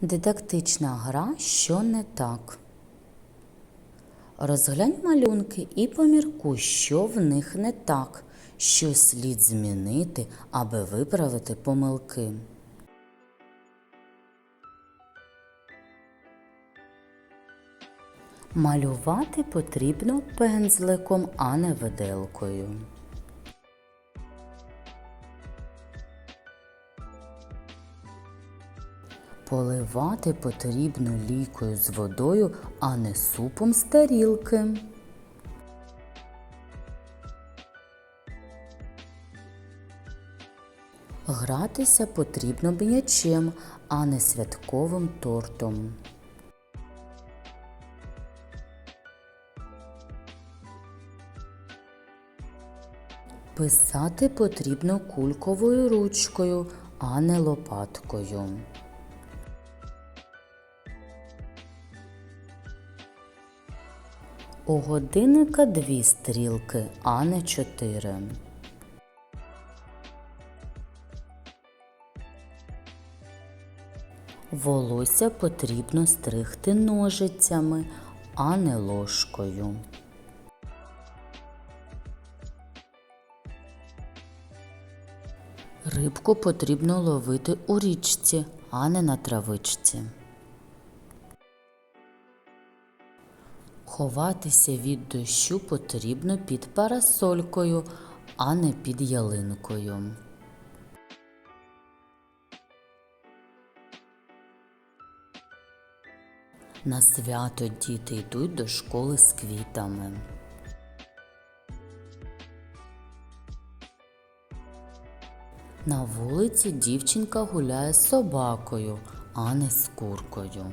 Дидактична гра Що не так. Розглянь малюнки і поміркуй, що в них не так, що слід змінити, аби виправити помилки. Малювати потрібно пензликом, а не виделкою. Поливати потрібно лікою з водою, а не супом з тарілки. Гратися потрібно м'ячем, а не святковим тортом. Писати потрібно кульковою ручкою, а не лопаткою. У годинника дві стрілки, а не чотири. Волосся потрібно стригти ножицями, а не ложкою. Рибку потрібно ловити у річці, а не на травичці. Ховатися від дощу потрібно під парасолькою, а не під ялинкою. На свято діти йдуть до школи з квітами. На вулиці дівчинка гуляє з собакою, а не з куркою.